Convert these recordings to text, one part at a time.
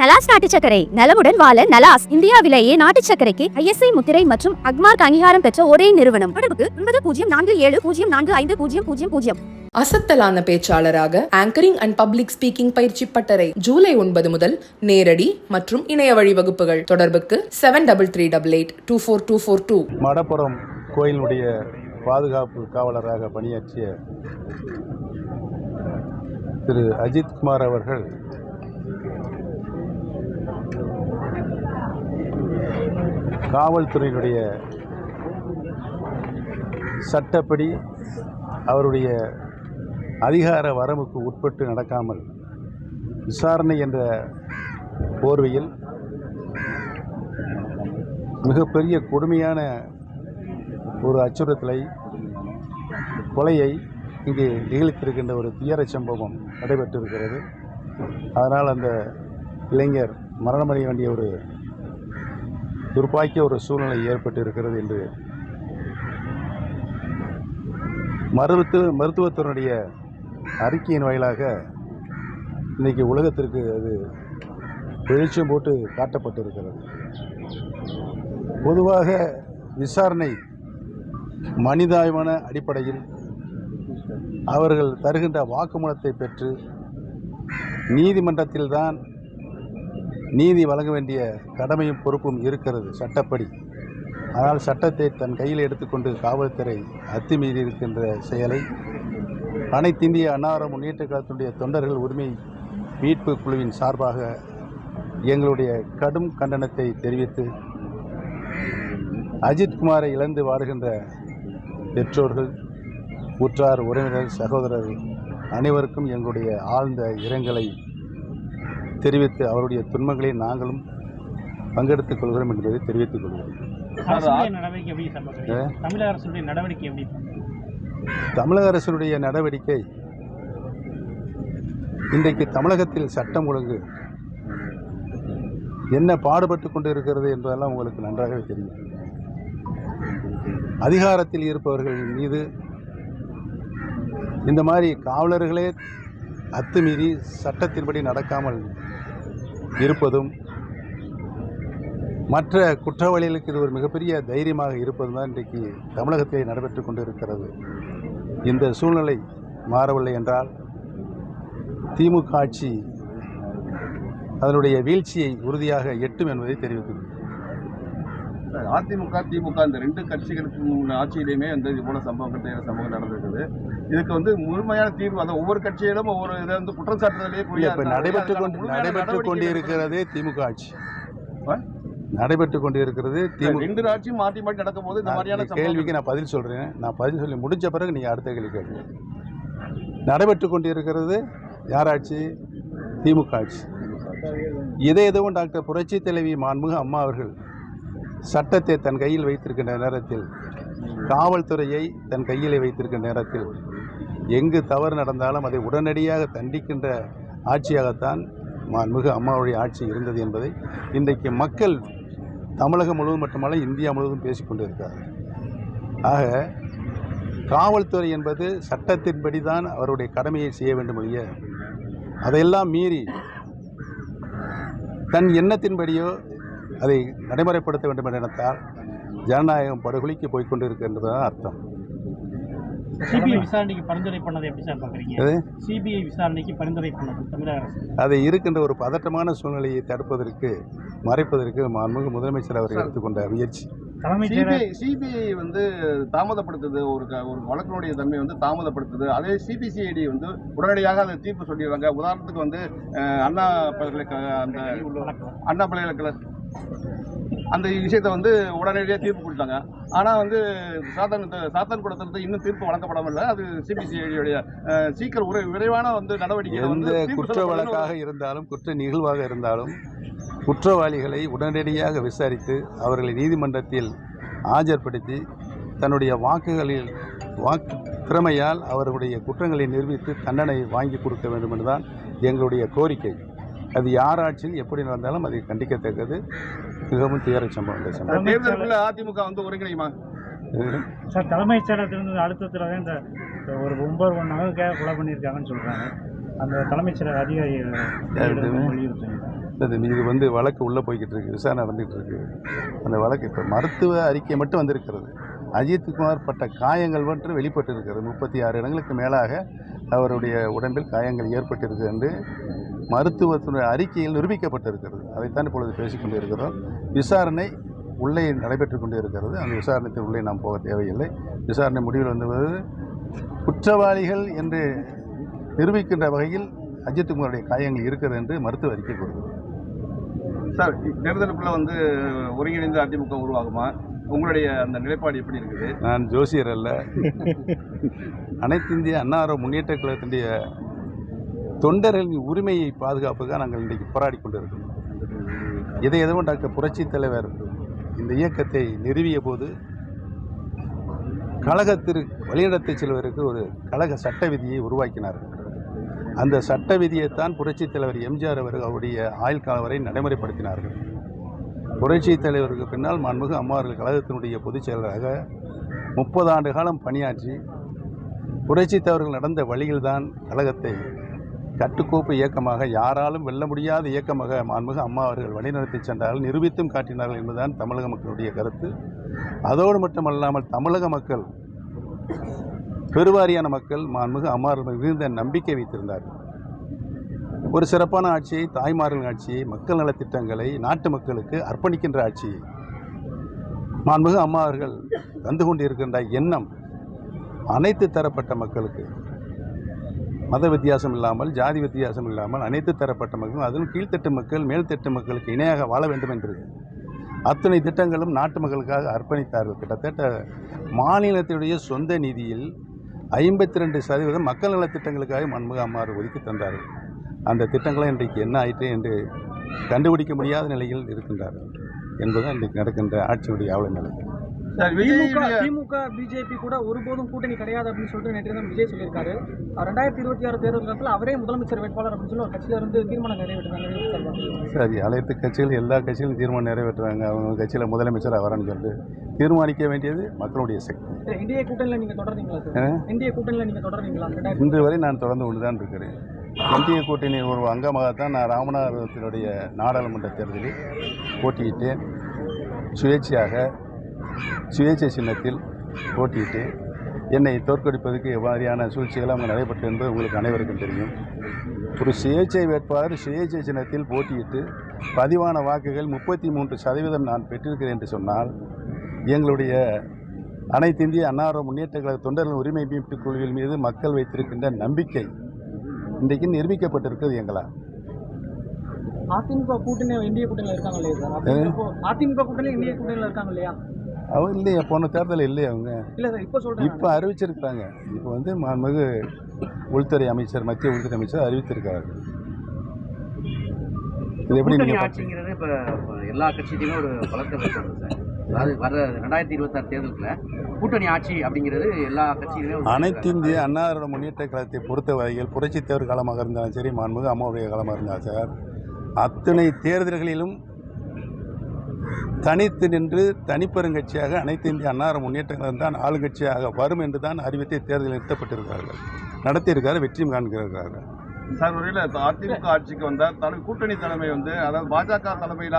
நலாஸ் நாட்டு சர்க்கரை நலமுடன் வாழ நலாஸ் இந்தியாவிலேயே நாட்டு சர்க்கரைக்கு ஐஎஸ்ஐ முத்திரை மற்றும் அக்மார்க் அங்கீகாரம் பெற்ற ஒரே நிறுவனம். தொடர்புக்கு ஒன்பது பூஜ்ஜியம் நான்கு ஏழு பூஜ்ஜியம் நான்கு ஐந்து பூஜ்ஜியம் பூஜ்ஜியம் பூஜ்ஜியம் அசத்தலான பேச்சாளராக ஆங்கரிங் அண்ட் பப்ளிக் ஸ்பீக்கிங் பயிற்சி பட்டறை ஜூலை ஒன்பது முதல் நேரடி மற்றும் இணைய வழி வகுப்புகள். தொடர்புக்கு seven double three double eight two four two four two Madapuram கோயிலினுடைய பாதுகாப்பு காவலராக பணியாற்றிய திரு அஜித் குமார் அவர்கள் காவல்துறையினுடைய சட்டப்படி அவருடைய அதிகார வரம்புக்கு உட்பட்டு நடக்காமல் விசாரணை என்ற போர்வையில் மிகப்பெரிய கொடுமையான ஒரு அச்சுறுத்தலை கொலையை இங்கே நிகழ்த்திருக்கின்ற ஒரு துயர சம்பவம் நடைபெற்றிருக்கிறது. அதனால் அந்த இளைஞர் மரணமடைய வேண்டிய ஒரு துர்பாக்கிய ஒரு சூழ்நிலை ஏற்பட்டு இருக்கிறது என்று மருத்து மருத்துவத்தினுடைய அறிக்கையின் வாயிலாக இன்றைக்கி உலகத்திற்கு அது வெளிச்சம் போட்டு காட்டப்பட்டிருக்கிறது. பொதுவாக விசாரணை மனிதாயமான அடிப்படையில் அவர்கள் தருகின்ற வாக்குமூலத்தை பெற்று நீதிமன்றத்தில்தான் நீதி வழங்க வேண்டிய கடமையும் பொறுப்பும் இருக்கிறது சட்டப்படி. ஆனால் சட்டத்தை தன் கையில் எடுத்துக்கொண்டு காவல்துறை அத்துமீறி இருக்கின்ற செயலை அனைத்து இந்திய அன்னார முன்னேற்ற கழகத்தினுடைய தொண்டர்கள் உரிமை மீட்பு குழுவின் சார்பாக எங்களுடைய கடும் கண்டனத்தை தெரிவித்து அஜித்குமாரை இழந்து வாடுகின்ற பெற்றோர்கள் உற்றார் உறவினர் சகோதரர் அனைவருக்கும் எங்களுடைய ஆழ்ந்த இரங்கலை தெரிவித்து அவருடைய துன்பங்களை நாங்களும் பங்கெடுத்துக் கொள்கிறோம் என்பதை தெரிவித்துக் கொள்கிறோம். தமிழக அரசுடைய நடவடிக்கை இன்றைக்கு தமிழகத்தில் சட்டம் ஒழுங்கு என்ன பாடுபட்டு கொண்டு இருக்கிறது என்பதெல்லாம் உங்களுக்கு நன்றாகவே தெரியும். அதிகாரத்தில் இருப்பவர்கள் மீது இந்த மாதிரி காவலர்களே அத்துமீறி சட்டத்தின்படி நடக்காமல் இருப்பதும் மற்ற குற்றவாளிகளுக்கு இது ஒரு மிகப்பெரிய தைரியமாக இருப்பதும் தான் இன்றைக்கு தமிழகத்திலே நடைபெற்று கொண்டிருக்கிறது. இந்த சூழ்நிலை மாறவில்லை என்றால் திமுக ஆட்சி அதனுடைய வீழ்ச்சியை உறுதியாக எட்டும் என்பதை தெரிவித்துள்ளது அதிமுக திமுக இந்த ரெண்டு கட்சிகளுக்கு ஆட்சியிலையுமே வந்து இது போல சம்பவங்கள் நேர சம்பவம் நடந்திருக்குது. இதுக்கு வந்து முழுமையான தீர்வு அந்த ஒவ்வொரு கட்சியிலும் ஒவ்வொரு இதை வந்து குற்றம் சாட்டுறதுலேயே இப்போ நடைபெற்று கொண்டு நடைபெற்று கொண்டு இருக்கிறதே திமுக ஆட்சி. நடைபெற்று கொண்டு இருக்கிறது திமுக. ரெண்டு ஆட்சியும் மாற்றி மாற்றி நடக்கும் போது இந்த மாதிரியான கேள்விக்கு நான் பதில் சொல்கிறேன் நான் பதில் சொல்லி முடிஞ்ச பிறகு நீங்கள் அடுத்த கேள்வி கேளுங்க. நடைபெற்று கொண்டு இருக்கிறது யார் ஆட்சி? திமுக ஆட்சி. இதை எதுவும் டாக்டர் புரட்சி தலைவி மாண்புமிகு அம்மா அவர்கள். சட்டத்தை தன் கையில் வைத்திருக்கின்ற நேரத்தில் காவல்துறையை தன் கையிலே வைத்திருக்கின்ற நேரத்தில் எங்கு தவறு நடந்தாலும் அதை உடனடியாக தண்டிக்கின்ற ஆட்சியாகத்தான் மாண்புமிகு அம்மாவுடைய ஆட்சி இருந்தது என்பதை இன்றைக்கு மக்கள் தமிழகம் முழுவதும் மட்டுமல்ல இந்தியா முழுவதும் பேசிக்கொண்டிருக்கிறார்கள் ஆக காவல்துறை என்பது சட்டத்தின்படி தான் அவருடைய கடமையை செய்ய வேண்டும் ஒழிய அதையெல்லாம் மீறி தன் எண்ணத்தின்படியோ அதை நடைமுறைப்படுத்த வேண்டும் என்ற எண்ணத்தால் ஜனநாயகம் படுகொலிக்கு போய்க்கொண்டு இருக்கின்றதுதான் அர்த்தம். சிபிஐ விசாரணைக்கு பரிந்துரை பண்ணதை எப்படி சார் பார்க்குறீங்க? எது? சிபிஐ விசாரணைக்கு பரிந்துரை பண்ணது தமிழக அரசு. அதை இருக்கின்ற ஒரு பதட்டமான சூழ்நிலையை தடுப்பதற்கு மறைப்பதற்கு மாண்புமிகு முதலமைச்சர் அவர் எடுத்துக்கொண்ட முயற்சி. சிபிஐ சிபிஐ வந்து தாமதப்படுத்துது ஒரு க- ஒரு வழக்கினுடைய தன்மை வந்து தாமதப்படுத்துது. அதே சிபிசிஐடி வந்து உடனடியாக அதை தீர்ப்பு சொல்லிடுறாங்க. உதாரணத்துக்கு வந்து அண்ணா பல்கலைக்கழக அந்த அண்ணா பல்கலைக்கழக அந்த விஷயத்தை வந்து உடனடியாக தீர்ப்பு கொடுத்தாங்க. ஆனால் வந்து சாத்தான் சாத்தான் குளத்திலிருந்து இன்னும் தீர்ப்பு வழங்கப்படவில்லை அது சிபிசிஐடியுடைய சீக்கிரம் ஒரு விரைவான வந்து நடவடிக்கை எந்த குற்ற வழக்காக இருந்தாலும் குற்ற நிகழ்வாக இருந்தாலும் குற்றவாளிகளை உடனடியாக விசாரித்து அவர்களை நீதிமன்றத்தில் ஆஜர்படுத்தி தன்னுடைய வாக்குகளில் வாக்கு திறமையால் அவர்களுடைய குற்றங்களை நிரூபித்து தண்டனை வாங்கி கொடுக்க வேண்டும் என்றுதான் எங்களுடைய கோரிக்கை. அது யார் ஆட்சியில் எப்படி நடந்தாலும் அதை கண்டிக்கத்தக்கது. மிகவும் துயர சம்பவம் இந்த சம்பவம். தேர்தலுக்குள்ள அதிமுக வந்து ஒருங்கிணையுமா? சார் தலைமைச் செயலகத்திலிருந்து அழுத்தத்தில் இந்த ஒரு ஒன்பது ஒன் நகை கொலை பண்ணியிருக்காங்கன்னு சொல்கிறாங்க அந்த தலைமைச் செயலக அதிகாரி இது? வந்து வழக்கு உள்ளே போய்கிட்டு இருக்கு விசாரணை நடந்துகிட்டு இருக்கு அந்த வழக்கு இப்போ மருத்துவ அறிக்கை மட்டும் வந்திருக்கிறது. அஜித்குமார் பட்ட காயங்கள் மட்டும் வெளிப்பட்டு இருக்கிறது முப்பத்தி ஆறு இடங்களுக்கு மேலாக அவருடைய உடம்பில் காயங்கள் ஏற்பட்டிருக்கு என்று மருத்துவத்தினுடைய அறிக்கையில் நிரூபிக்கப்பட்டிருக்கிறது. அதைத்தான் இப்பொழுது பேசிக்கொண்டு இருக்கிறோம். விசாரணை உள்ளே நடைபெற்று கொண்டு இருக்கிறது. அந்த விசாரணைக்கு உள்ளே நாம் போக தேவையில்லை. விசாரணை முடிவில் வந்து குற்றவாளிகள் என்று நிரூபிக்கின்ற வகையில் அஜித்குமாருடைய காயங்கள் இருக்கிறது என்று மருத்துவ அறிக்கை கொடுக்குது சார் தேர்தலுக்குள்ள வந்து ஒருங்கிணைந்த அதிமுக உருவாகுமா? உங்களுடைய அந்த நிலைப்பாடு எப்படி இருக்குது? நான் ஜோசியர் அல்ல. அனைத்து இந்திய அன்னார முன்னேற்ற கழகத்தினுடைய தொண்டர்களின் உரிமையை பாதுகாப்புக்காக நாங்கள் இன்றைக்கு போராடி கொண்டிருக்கிறோம். இதை எதுவும் டாக்டர் புரட்சி தலைவர் இந்த இயக்கத்தை நிறுவிய போது கழகத்திற்கு வழிநடத்தி செல்வதற்கு ஒரு கழக சட்ட விதியை உருவாக்கினார்கள் அந்த சட்ட விதியைத்தான் புரட்சித் தலைவர் எம்ஜிஆர் அவர்கள் அவருடைய ஆயுள் காலம் வரை நடைமுறைப்படுத்தினார்கள். புரட்சி தலைவருக்கு பின்னால் மாண்புமிகு அம்மா அவர்கள் கழகத்தினுடைய பொதுச் செயலராக முப்பது ஆண்டு காலம் பணியாற்றி புரட்சி தலைவர்கள் நடந்த வழியில்தான் கழகத்தை கட்டுக்கோப்பு இயக்கமாக யாராலும் வெல்ல முடியாத இயக்கமாக மாண்புமிகு அம்மா அவர்கள் வழிநடத்தி சென்றார்கள். நிரூபித்தும் காட்டினார்கள் என்பதுதான் தமிழக மக்களுடைய கருத்து. அதோடு மட்டுமல்லாமல் தமிழக மக்கள் பெருவாரியான மக்கள் மாண்புமிகு அம்மா அவர்கள் மிகுந்த நம்பிக்கை வைத்திருந்தார்கள். ஒரு சிறப்பான ஆட்சியை தாய்மார்கள் ஆட்சியை மக்கள் நலத்திட்டங்களை நாட்டு மக்களுக்கு அர்ப்பணிக்கின்ற ஆட்சியை மாண்புமிகு அம்மா அவர்கள் தந்து கொண்டிருக்கின்ற எண்ணம் அனைத்து தரப்பட்ட மக்களுக்கு மத வித்தியாசம் இல்லாமல் ஜாதி வித்தியாசம் இல்லாமல் அனைத்து தரப்பட்ட மக்களும் அதிலும் கீழ்த்தட்டு மக்கள் மேல்தட்டு மக்களுக்கு இணையாக வாழ வேண்டும் என்று அத்தனை திட்டங்களும் நாட்டு மக்களுக்காக அர்ப்பணித்தார்கள். கிட்டத்தட்ட மாநிலத்தினுடைய சொந்த நிதியில் ஐம்பத்தி ரெண்டு சதவீதம் மக்கள் நலத் திட்டங்களுக்காக மன்முக அம்மார் ஒதுக்கி தந்தார்கள். அந்த திட்டங்களை இன்றைக்கு என்ன ஆயிற்று என்று கண்டுபிடிக்க முடியாத நிலையில் இருக்கின்றார்கள் என்பதுதான் இன்றைக்கு நடக்கின்ற ஆட்சியுடைய ஆவல நிலை. திமுக திமுக பிஜேபி கூட ஒருபோதும் கூட்டணி கிடையாது அப்படின்னு சொல்லிட்டு நேற்று தான் விஜய் சொல்லியிருக்காரு. ரெண்டாயிரத்தி இருபத்தி ஆறு தேர்தல் நேரத்தில் அவரே முதலமைச்சர் வேட்பாளர் அப்படின்னு சொல்லி ஒரு கட்சியில இருந்து தீர்மானம் நிறைவேற்றிருக்காங்க சரி அனைத்து கட்சிகள் எல்லா கட்சிகளும் தீர்மானம் நிறைவேற்றுறாங்க. அவங்க கட்சியில் முதலமைச்சராக வரேன்னு சொல்லிட்டு தீர்மானிக்க வேண்டியது மக்களுடைய சக்தி. இந்திய கூட்டணியில் நீங்க தொடர்றீங்களா சார்? இந்திய கூட்டணியில் நீங்க தொடர்றீங்களா? இன்று வரை நான் தொடர்ந்து கொண்டு தான் இருக்கிறேன். இந்திய கூட்டணி ஒரு அங்கமாகத்தான் நான் ராமநாதபுரத்தினுடைய நாடாளுமன்ற தேர்தலில் போட்டியிட்டேன். சுயேட்சையாக சுயேட்சை சின்னத்தில் போட்டியிட்டு என்னை தோற்கடிப்பதற்கு எவ்வாறியான சூழ்ச்சிகள் அங்கே நடைபெற்று என்பது உங்களுக்கு அனைவருக்கும் தெரியும். ஒரு சுயேட்சை வேட்பாளர் சுயேட்சை சின்னத்தில் போட்டியிட்டு பதிவான வாக்குகள் முப்பத்தி மூன்று சதவீதம் நான் பெற்றிருக்கிறேன் என்று சொன்னால் எங்களுடைய அனைத்து இந்திய அன்னார முன்னேற்ற கழக தொண்டர்கள் உரிமை மீட்பு குழுவின் மீது மக்கள் வைத்திருக்கின்ற நம்பிக்கை இன்றைக்கு நிரூபிக்கப்பட்டிருக்கிறது எங்களால். அதிமுக கூட்டணி இந்திய கூட்டணியில் இருக்காங்க இல்லையா அதிமுக கூட்டணி இந்திய கூட்டணியில் இருக்காங்க இல்லையா? அவங்க இல்லையா போன தேர்தல் இல்லையா அவங்க. இப்போ அறிவிச்சிருக்கிறாங்க. இப்போ வந்து மாண்புமிகு உள்துறை அமைச்சர் மத்திய உள்துறை அமைச்சர் அறிவித்திருக்கிறார்கள் இது எப்படி நீங்கள் ஆட்சிங்கிறது இப்போ எல்லா கட்சியிலையுமே ஒரு பலத்தை வைக்கிறது சார். அதாவது வர ரெண்டாயிரத்தி இருபத்தாறு தேர்தலுக்குள்ள கூட்டணி ஆட்சி அப்படிங்கிறது எல்லா கட்சியிலுமே அனைத்து இந்திய அன்னாரோட முன்னேற்ற கழகத்தை பொறுத்த வரையில் புரட்சித் தலைவர் காலமாக இருந்தாலும் சரி மாண்புமிகு அம்மாவுடைய காலமாக இருந்தாலும் சார் அத்தனை தேர்தல்களிலும் தனித்து நின்று தனிப்பெருங்கட்சியாக அனைத்து இந்திய அன்னார முன்னேற்ற கழகம் தான் ஆளுங்கட்சியாக வரும் என்று தான் அறிவித்து தேர்தலில் நிறுத்தப்பட்டிருக்கிறார்கள். நடத்தியிருக்காரு வெற்றியும் காண்கிறார்கள். சார் ஒருவேளை அதிமுக ஆட்சிக்கு வந்தா தலை கூட்டணி தலைமை வந்து அதாவது பாஜக தலைமையில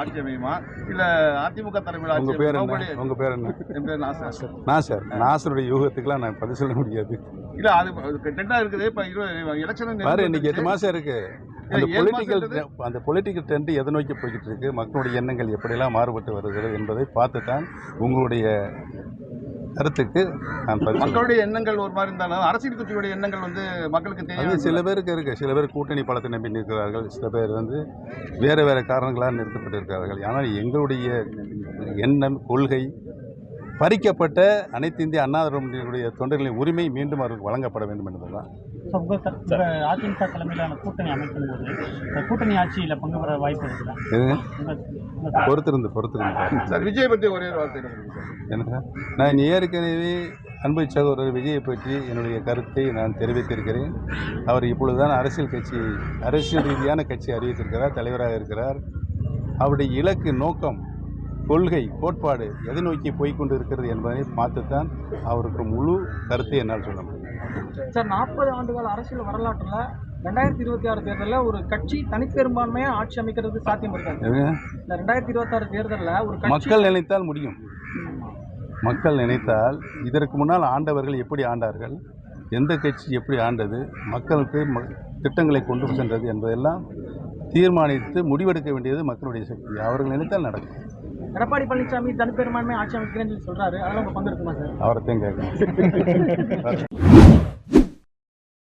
ஆட்சி அமையுமா? இல்ல அதிமுக தலைமையில உங்க ஆட்சி பேர்? என்ன? உங்க பேர் என்ன? என் பேர் நாசர். நாசர். நாசருடைய யூகத்துக்கெல்லாம் நான் பதில் சொல்ல முடியாது. இல்ல அது டெண்டா இருக்குது. இப்ப எலெக்ஷன் பாரு இன்னைக்கு எட்டு மாசம் இருக்கு. அந்த பொலிட்டிக்கல். அந்த பொலிட்டிக்கல் ட்ரெண்ட் எதை நோக்கி போய்கிட்டு இருக்கு மக்களுடைய எண்ணங்கள் எப்படியெல்லாம் மாறுபட்டு வருகிறது என்பதை பார்த்து தான் உங்களுடைய கருத்துக்கு. மக்களுடைய எண்ணங்கள் ஒரு மாதிரி இருந்தாலும் அரசியல் கட்சியுடைய எண்ணங்கள் வந்து மக்களுக்கு தெரியும் சில பேருக்கு இருக்கு. சில பேர் கூட்டணி பலத்தை நம்பி நிற்கிறார்கள். சில பேர் வந்து வேறு வேறு காரணங்களால் நிறுத்தப்பட்டிருக்கிறார்கள். ஆனால் எங்களுடைய எண்ணம் கொள்கை பறிக்கப்பட்ட அனைத்து இந்திய அண்ணாதிமுக தொண்டர்களின் உரிமை மீண்டும் அவர்களுக்கு வழங்கப்பட வேண்டும் என்பதுதான். ஸோ உங்கள் அதிமுக தலைமையிலான கூட்டணி அமைக்கும் போது கூட்டணி ஆட்சியில் பங்கு பெற வாய்ப்பு இருக்குதா? பொறுத்திருந்து பொறுத்திருந்து. சார் விஜய் பத்தி ஒரே வார்த்தை சொல்லுங்க சார். என்ன நான் ஏற்கனவே அன்பு சகோதரர் விஜயை பற்றி என்னுடைய கருத்தை நான் தெரிவித்திருக்கிறேன். அவர் இப்பொழுதுதான் அரசியல் கட்சி அரசியல் ரீதியான கட்சி அறிவித்திருக்கிறார் தலைவராக இருக்கிறார். அவருடைய இலக்கு நோக்கம் கொள்கை கோட்பாடு எதை நோக்கி போய்க்கொண்டு இருக்கிறது என்பதை பார்த்துத்தான் அவருக்கு முழு கருத்தை என்னால் சொல்ல முடியும். சார் நாற்பது ஆண்டுகால அரசியல் வரலாற்றுல ரெண்டாயிரத்தி இருபத்தி ஆறு தேர்தலில் ஒரு கட்சி தனிப்பெரும்பான்மையா ஆட்சி அமைக்கிறது சாத்தியம் இருக்காது? இந்த ரெண்டாயிரத்தி இருபத்தாறு தேர்தலில் ஒரு மக்கள் நினைத்தால் முடியும். மக்கள் நினைத்தால் இதற்கு முன்னால் ஆண்டவர்கள் எப்படி ஆண்டார்கள்? எந்த கட்சி எப்படி ஆண்டது? மக்களுக்கு திட்டங்களை கொண்டு சென்றது என்பதெல்லாம் தீர்மானித்து முடிவெடுக்க வேண்டியது மக்களுடைய சக்தி. அவர்கள் நினைத்தால் நடக்கும். எடப்பாடி பழனிசாமி தனிப்பெரும்பான்மை ஆட்சி அமைக்கிறேன்னு சொல்லி சொல்றாரு. அதெல்லாம் உங்க பங்கு இருக்குமா சார்? அவரைத்தையும் கேட்கணும்.